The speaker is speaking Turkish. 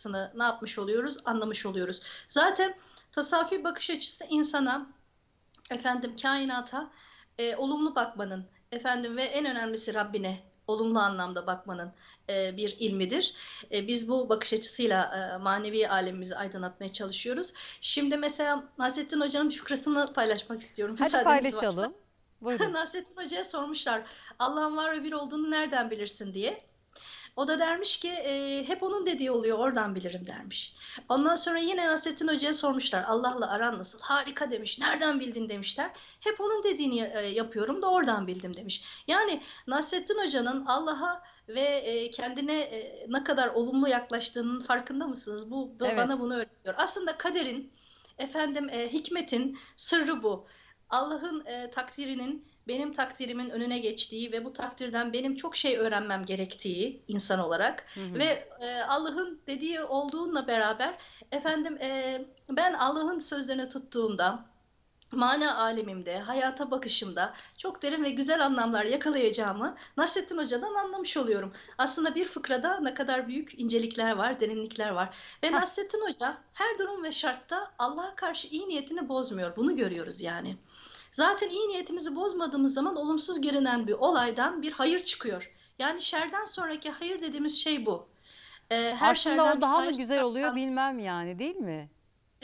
açısını ne yapmış oluyoruz? Anlamış oluyoruz. Zaten tasavvufi bakış açısı insana, efendim kainata e, olumlu bakmanın, efendim ve en önemlisi Rabbine olumlu anlamda bakmanın e, bir ilmidir. E, biz bu bakış açısıyla e, manevi alemimizi aydınlatmaya çalışıyoruz. Şimdi mesela Nasrettin Hoca'nın bir fıkrasını paylaşmak istiyorum. Hadi Müsaadeniz paylaşalım. Nasrettin Hoca'ya sormuşlar Allah'ın var ve bir olduğunu nereden bilirsin diye. O da dermiş ki "E, hep onun dediği oluyor oradan bilirim dermiş. Ondan sonra yine Nasrettin Hoca'ya sormuşlar Allah'la aran nasıl? Harika demiş. Nereden bildin demişler. Hep onun dediğini e, yapıyorum da oradan bildim demiş. Yani Nasrettin Hoca'nın Allah'a ve e, kendine e, ne kadar olumlu yaklaştığının farkında mısınız? Bu bu- Evet. bana bunu öğretiyor. Aslında kaderin, efendim e, hikmetin sırrı bu. Allah'ın e, takdirinin benim takdirimin önüne geçtiği ve bu takdirden benim çok şey öğrenmem gerektiği insan olarak Hı hı. ve e, Allah'ın dediği olduğunla beraber efendim e, ben Allah'ın sözlerini tuttuğumda mana alemimde, hayata bakışımda çok derin ve güzel anlamlar yakalayacağımı Nasrettin Hoca'dan anlamış oluyorum. Aslında bir fıkrada ne kadar büyük incelikler var, derinlikler var. Ve Hah. Nasrettin Hoca her durum ve şartta Allah'a karşı iyi niyetini bozmuyor. Bunu görüyoruz yani. Zaten iyi niyetimizi bozmadığımız zaman olumsuz görünen bir olaydan bir hayır çıkıyor. Yani şerden sonraki hayır dediğimiz şey bu. Ee, her Aslında şerden o daha mı güzel oluyor bilmem yani değil mi?